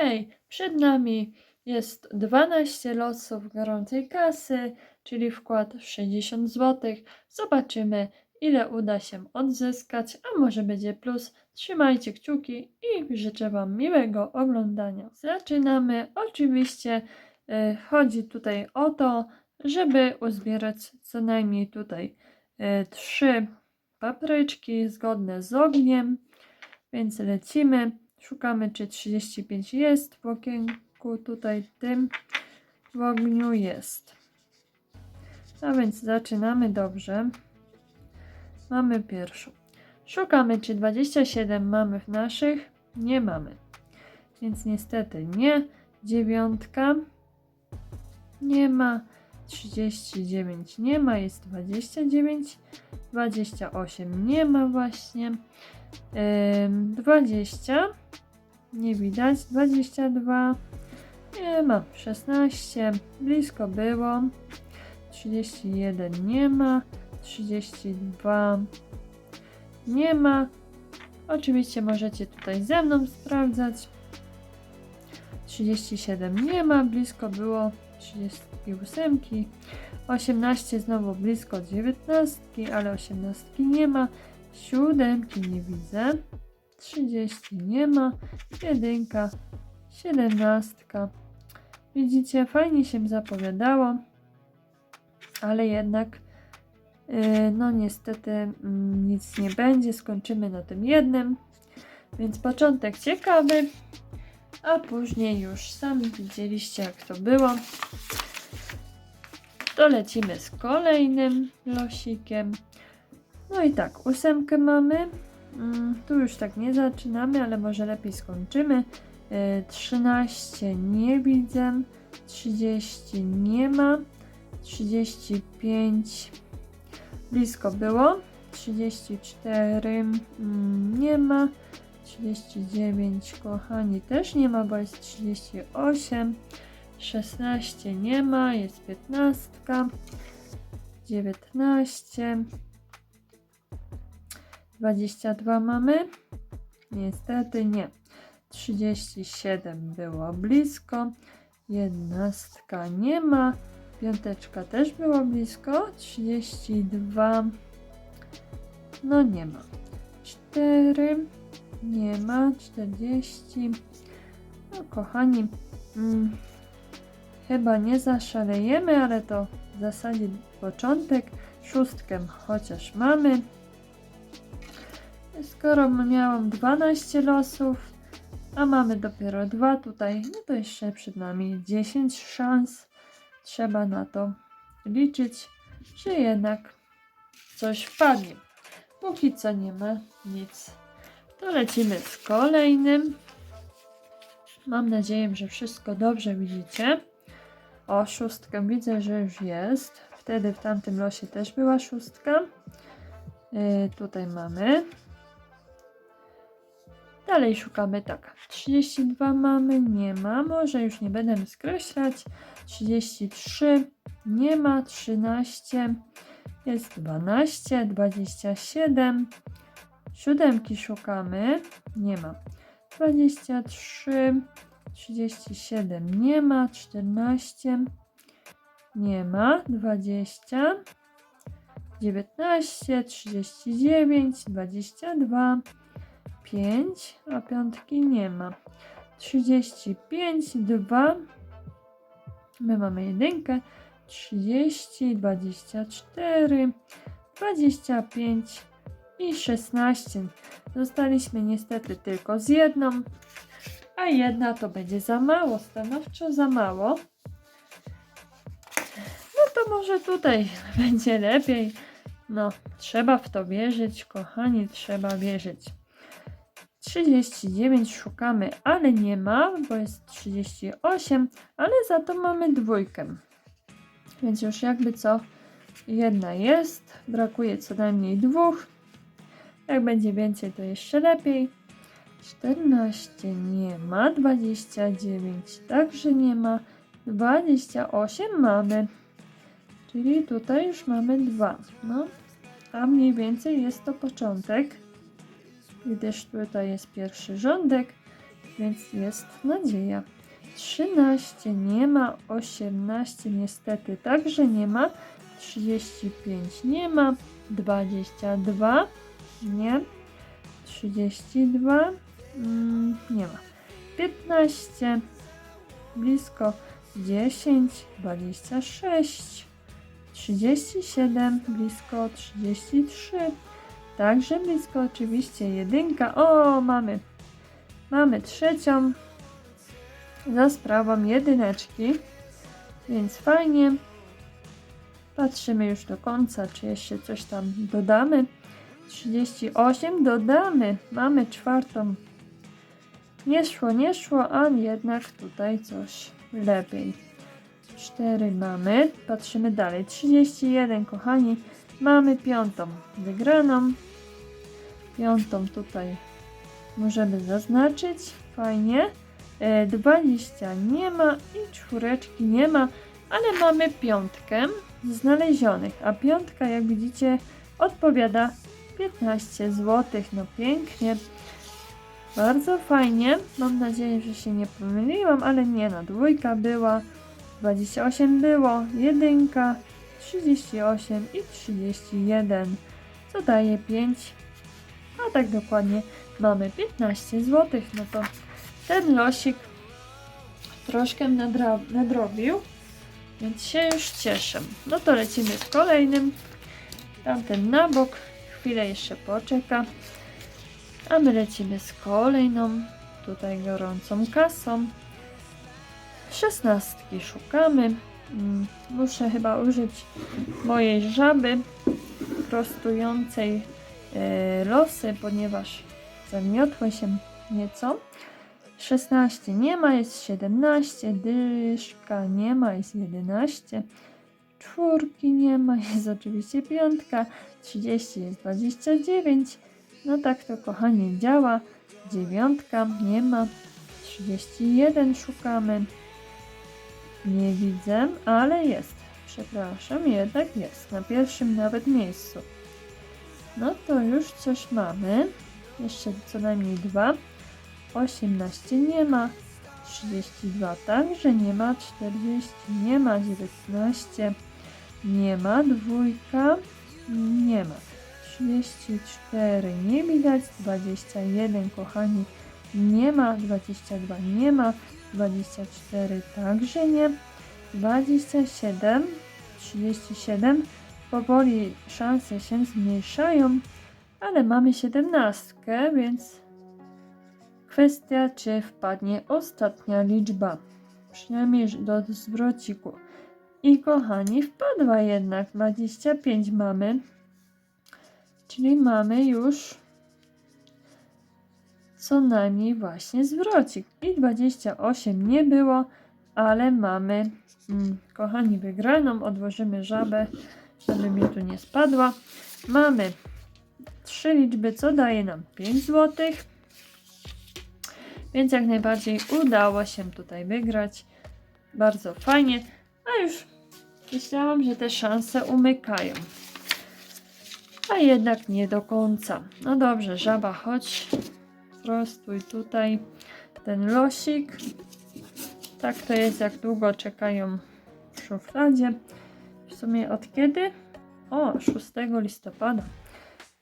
Hej, przed nami jest 12 losów gorącej kasy, czyli wkład 60 zł. Zobaczymy, ile uda się odzyskać, a może będzie plus. Trzymajcie kciuki i życzę Wam miłego oglądania. Zaczynamy. Oczywiście y, chodzi tutaj o to, żeby uzbierać co najmniej tutaj y, trzy papryczki zgodne z ogniem. Więc lecimy. Szukamy, czy 35 jest w okienku. Tutaj tym w ogniu jest. A więc zaczynamy dobrze. Mamy pierwszą. Szukamy, czy 27 mamy w naszych. Nie mamy. Więc niestety nie. Dziewiątka. Nie ma. 39 nie ma. Jest 29. 28 nie ma właśnie. Ym, 20 nie widać. 22 nie ma 16 blisko było. 31 nie ma. 32 nie ma. Oczywiście możecie tutaj ze mną sprawdzać. 37 nie ma. Blisko było 38 18 znowu blisko 19 ale 18 nie ma siódemki nie widzę, 30 nie ma, jedynka, siedemnastka. Widzicie, fajnie się zapowiadało, ale jednak yy, no niestety mm, nic nie będzie, skończymy na tym jednym, więc początek ciekawy, a później już sami widzieliście jak to było. To lecimy z kolejnym losikiem. No i tak, ósemkę mamy. Mm, tu już tak nie zaczynamy, ale może lepiej skończymy. Y, 13 nie widzę. 30 nie ma. 35 blisko było. 34 mm, nie ma. 39 kochani też nie ma, bo jest 38. 16 nie ma, jest 15. 19 22 mamy? Niestety nie. 37 było blisko. Jednostka nie ma. Piąteczka też było blisko. 32 no nie ma. 4 nie ma. 40 no kochani mm, chyba nie zaszalejemy, ale to w zasadzie początek. Szóstkę chociaż mamy. Skoro miałam 12 losów, a mamy dopiero dwa tutaj, no to jeszcze przed nami 10 szans. Trzeba na to liczyć, że jednak coś wpadnie. Póki co nie ma nic. To lecimy z kolejnym. Mam nadzieję, że wszystko dobrze widzicie. O, szóstkę widzę, że już jest. Wtedy w tamtym losie też była szóstka. Yy, tutaj mamy Dalej szukamy tak. 32 mamy, nie ma. Może już nie będę skreślać. 33 nie ma. 13 jest 12, 27. Siódemki szukamy, nie ma. 23, 37 nie ma. 14 nie ma. 20, 19, 39, 22. 5, a piątki nie ma. 35, 2. My mamy jedynkę. 30, 24, 25 i 16. Zostaliśmy niestety tylko z jedną, a jedna to będzie za mało, stanowczo za mało. No to może tutaj będzie lepiej. No, trzeba w to wierzyć, kochani, trzeba wierzyć. 39 szukamy, ale nie ma, bo jest 38, ale za to mamy dwójkę. Więc już jakby co, jedna jest, brakuje co najmniej dwóch. Jak będzie więcej, to jeszcze lepiej. 14 nie ma, 29 także nie ma, 28 mamy. Czyli tutaj już mamy dwa. No, a mniej więcej jest to początek gdyż tutaj jest pierwszy rządek więc jest nadzieja. 13 nie ma, 18 niestety także nie ma, 35 nie ma, 22 nie, 32 mm, nie ma, 15 blisko 10, 26, 37 blisko 33, także blisko oczywiście jedynka. O, mamy, mamy trzecią za sprawą jedyneczki, więc fajnie. Patrzymy już do końca, czy jeszcze coś tam dodamy. 38 dodamy, mamy czwartą. Nie szło, nie szło, a jednak tutaj coś lepiej. 4 mamy, patrzymy dalej. 31, kochani, mamy piątą wygraną. Piątą tutaj możemy zaznaczyć, fajnie. E, 20 nie ma i czwóreczki nie ma, ale mamy piątkę znalezionych, a piątka jak widzicie odpowiada 15 zł. No pięknie, bardzo fajnie. Mam nadzieję, że się nie pomyliłam, ale nie no, dwójka była, 28 było, jedynka, 38 i 31, co daje 5, a tak dokładnie mamy 15 zł. No to ten losik troszkę nadrobił, więc się już cieszę. No to lecimy z kolejnym. Tamten na bok, chwilę jeszcze poczeka. A my lecimy z kolejną, tutaj gorącą kasą. Szesnastki szukamy. Mm, Muszę chyba użyć mojej żaby prostującej losy, ponieważ zamiotły się nieco. 16 nie ma, jest 17, dyszka nie ma, jest 11, czwórki nie ma, jest oczywiście piątka, 30 jest 29, no tak to kochani działa, dziewiątka nie ma, 31 szukamy, nie widzę, ale jest, przepraszam, jednak jest, na pierwszym nawet miejscu. No to już coś mamy, jeszcze co najmniej dwa. 18 nie ma, 32 także nie ma, 40 nie ma, 19 nie ma, dwójka nie ma, 34 nie widać, 21 kochani nie ma, 22 nie ma, 24 także nie, 27, 37 powoli szanse się zmniejszają, ale mamy 17, więc Kwestia, czy wpadnie ostatnia liczba, przynajmniej do zwrociku. I kochani, wpadła jednak 25 mamy, czyli mamy już co najmniej właśnie zwrocik. I 28 nie było, ale mamy, mm, kochani, wygraną. Odłożymy żabę, żeby mi tu nie spadła. Mamy trzy liczby, co daje nam 5 złotych. Więc jak najbardziej udało się tutaj wygrać. Bardzo fajnie. A już myślałam, że te szanse umykają. A jednak nie do końca. No dobrze, żaba, chodź. Prostuj tutaj ten losik. Tak to jest, jak długo czekają w szufladzie. Sumie od kiedy? O, 6 listopada.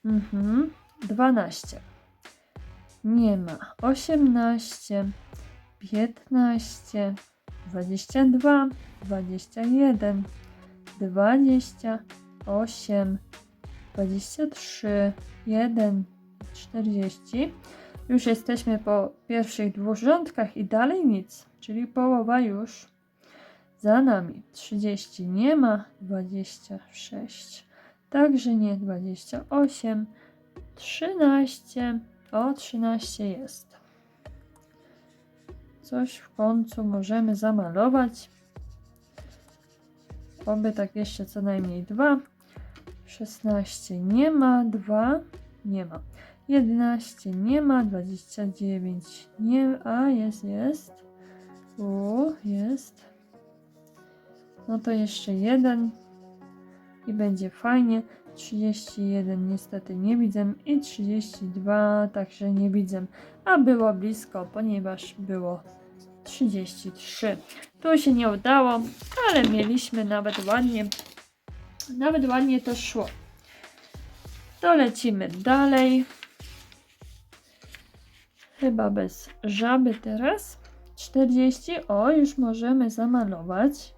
Mhm, 12 nie ma. 18, 15, 22, 21, 28, 23, 1, 40. Już jesteśmy po pierwszych dwóch rządkach i dalej nic, czyli połowa już za nami. 30 nie ma, 26, także nie 28, 13, o, 13 jest. Coś w końcu możemy zamalować. Oby tak jeszcze co najmniej dwa. 16 nie ma, 2 nie ma. 11 nie ma, 29 nie a jest, jest. U, jest. No to jeszcze jeden i będzie fajnie. 31 niestety nie widzę i 32 także nie widzę. a było blisko, ponieważ było 33. Tu się nie udało, ale mieliśmy nawet ładnie, nawet ładnie to szło. To lecimy dalej. Chyba bez żaby teraz. 40. O, już możemy zamalować.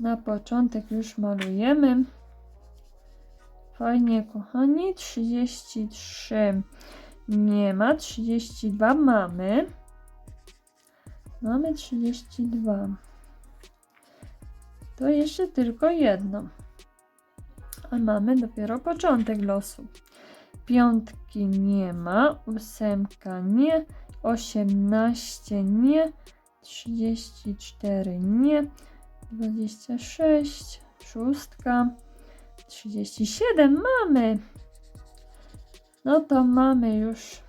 Na początek już malujemy. Fajnie, kochani. 33 nie ma. 32 mamy. Mamy 32. To jeszcze tylko jedno. A mamy dopiero początek losu. Piątki nie ma, ósemka nie, osiemnaście nie, trzydzieści cztery nie, dwadzieścia sześć, szóstka, trzydzieści siedem mamy. No to mamy już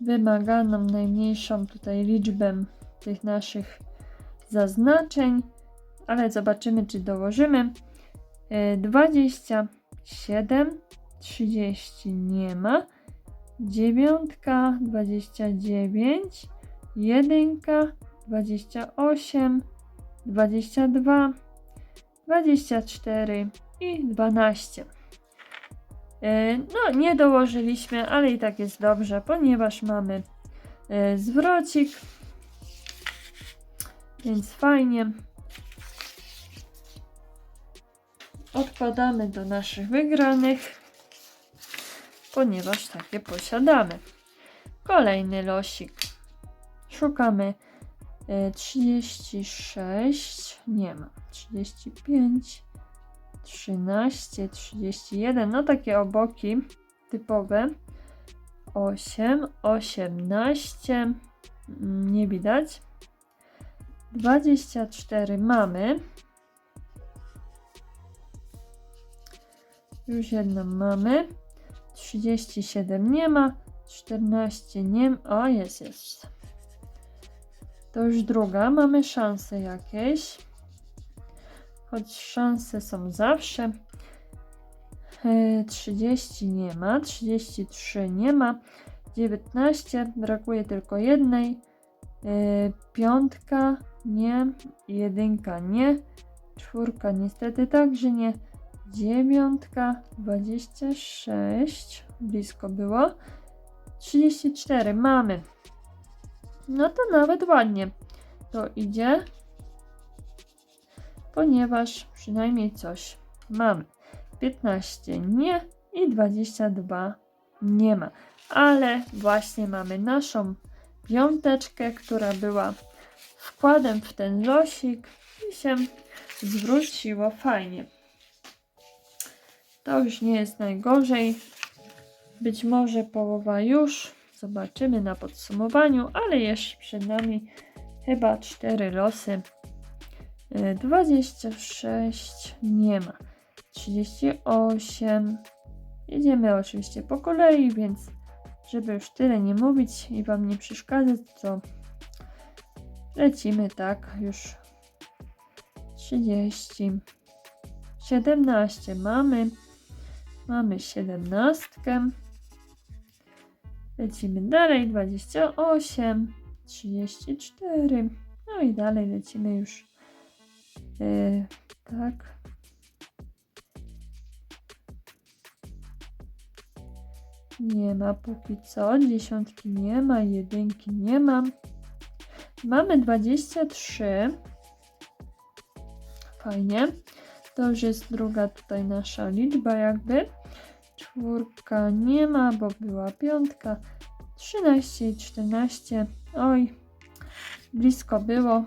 wymaganą najmniejszą tutaj liczbę tych naszych zaznaczeń, ale zobaczymy, czy dołożymy. E, 27, 30 nie ma, dziewiątka, 29, jedynka, 28, 22, 24 i 12. E, No, nie dołożyliśmy, ale i tak jest dobrze, ponieważ mamy e, zwrocik. Więc fajnie. Odkładamy do naszych wygranych, ponieważ takie posiadamy. Kolejny losik. Szukamy 36, nie ma. 35, 13, 31, no takie oboki typowe. 8, 18, mm, nie widać. 24 mamy. Już jedną mamy. 37 nie ma. 14 nie ma. O, jest, jest. To już druga. Mamy szanse jakieś. Choć szanse są zawsze. E, 30 nie ma. 33 nie ma. 19. Brakuje tylko jednej. E, Piątka nie. Jedynka nie. Czwórka niestety także nie. Dziewiątka, 26, blisko było. 34 mamy. No to nawet ładnie to idzie, ponieważ przynajmniej coś mamy. 15 nie i 22 nie ma. Ale właśnie mamy naszą piąteczkę, która była wkładem w ten losik i się zwróciło fajnie. To już nie jest najgorzej. Być może połowa już. Zobaczymy na podsumowaniu, ale jeszcze przed nami chyba cztery losy. Y, 26 nie ma. 38. Jedziemy oczywiście po kolei, więc żeby już tyle nie mówić i Wam nie przeszkadzać, to lecimy tak już 30. 17 mamy. Mamy 17. Lecimy dalej. 28, 34. No i dalej lecimy już. Yy, tak. Nie ma póki co. Dziesiątki nie ma. Jedynki nie ma. Mamy 23. Fajnie. To już jest druga tutaj nasza liczba jakby. Czwórka nie ma, bo była piątka. 13 i 14. Oj, blisko było.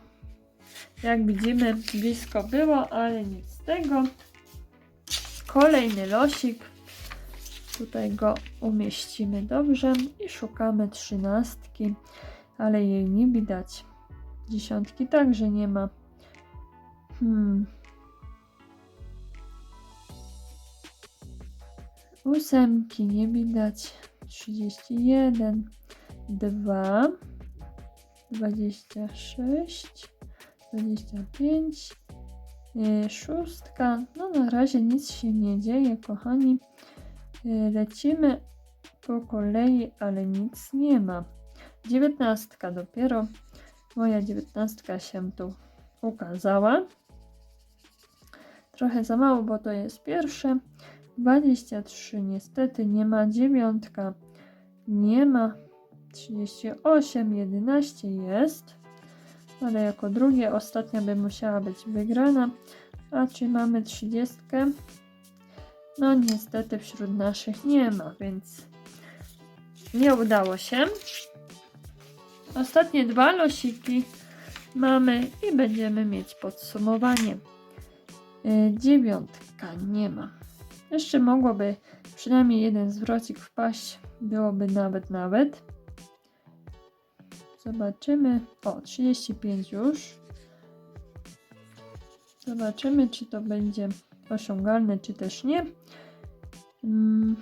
Jak widzimy, blisko było, ale nic z tego. Kolejny losik. Tutaj go umieścimy dobrze i szukamy trzynastki, ale jej nie widać. Dziesiątki także nie ma. Hmm, ósemki nie widać. 31, 2, 26, 25, yy, szóstka. No na razie nic się nie dzieje, kochani. Yy, lecimy po kolei, ale nic nie ma. Dziewiętnastka dopiero. Moja dziewiętnastka się tu ukazała. Trochę za mało, bo to jest pierwsze. 23 niestety nie ma. Dziewiątka nie ma. 38, 11 jest. Ale jako drugie, ostatnia by musiała być wygrana. A czy mamy 30? No niestety wśród naszych nie ma, więc nie udało się. Ostatnie dwa losiki mamy i będziemy mieć podsumowanie. Yy, dziewiątka nie ma. Jeszcze mogłoby przynajmniej jeden zwrocik wpaść. Byłoby nawet, nawet. Zobaczymy. O, 35 już. Zobaczymy, czy to będzie osiągalne, czy też nie. Mm.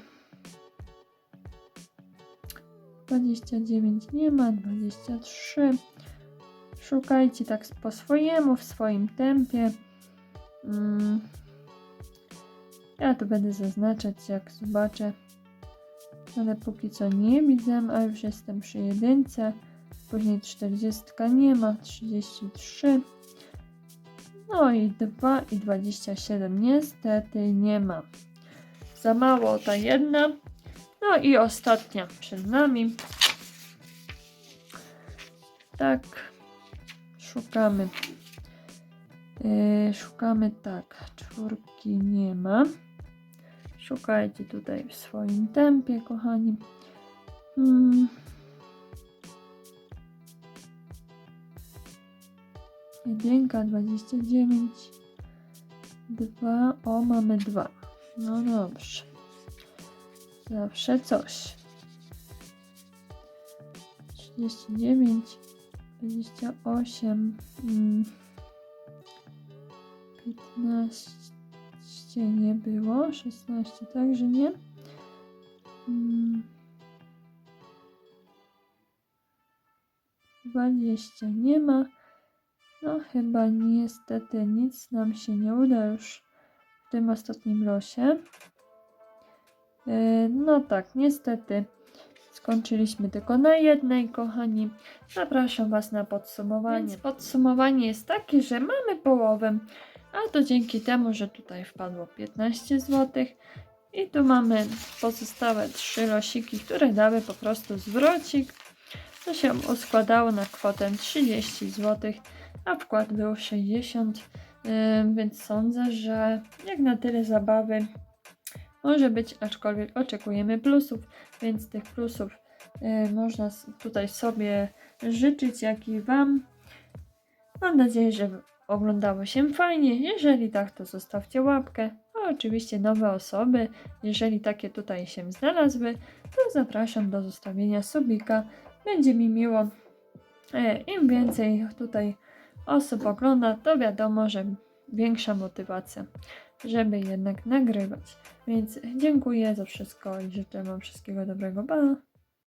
29 nie ma, 23. Szukajcie tak po swojemu, w swoim tempie. Mm. Ja to będę zaznaczać, jak zobaczę. Ale póki co nie widzę, a już jestem przy jedynce. Później 40 nie ma, 33. No i 2 i 27 niestety nie ma. Za mało ta jedna. No i ostatnia przed nami. Tak. Szukamy. Yy, szukamy tak. Czwórki nie ma. Szukajcie tutaj w swoim tempie, kochani. Hmm. Jedynka, 29. Dwa. O, mamy dwa. No dobrze. Zawsze coś. 39, 28, mm, 15 nie było, 16 także nie. Mm, 20 nie ma. No chyba niestety nic nam się nie uda już w tym ostatnim losie. Yy, No tak, niestety skończyliśmy tylko na jednej, kochani. Zapraszam Was na podsumowanie. Więc podsumowanie jest takie, że mamy połowę, a to dzięki temu, że tutaj wpadło 15 zł. I tu mamy pozostałe trzy losiki, które dały po prostu zwrocik. To się składało na kwotę 30 zł, a wkład był 60 Yy, więc sądzę, że jak na tyle zabawy może być, aczkolwiek oczekujemy plusów, więc tych plusów yy, można tutaj sobie życzyć, jak i Wam. Mam nadzieję, że oglądało się fajnie. Jeżeli tak, to zostawcie łapkę. A oczywiście nowe osoby, jeżeli takie tutaj się znalazły, to zapraszam do zostawienia subika. Będzie mi miło. E, Im więcej tutaj osób ogląda, to wiadomo, że większa motywacja, żeby jednak nagrywać. Więc dziękuję za wszystko i życzę Wam wszystkiego dobrego. Pa!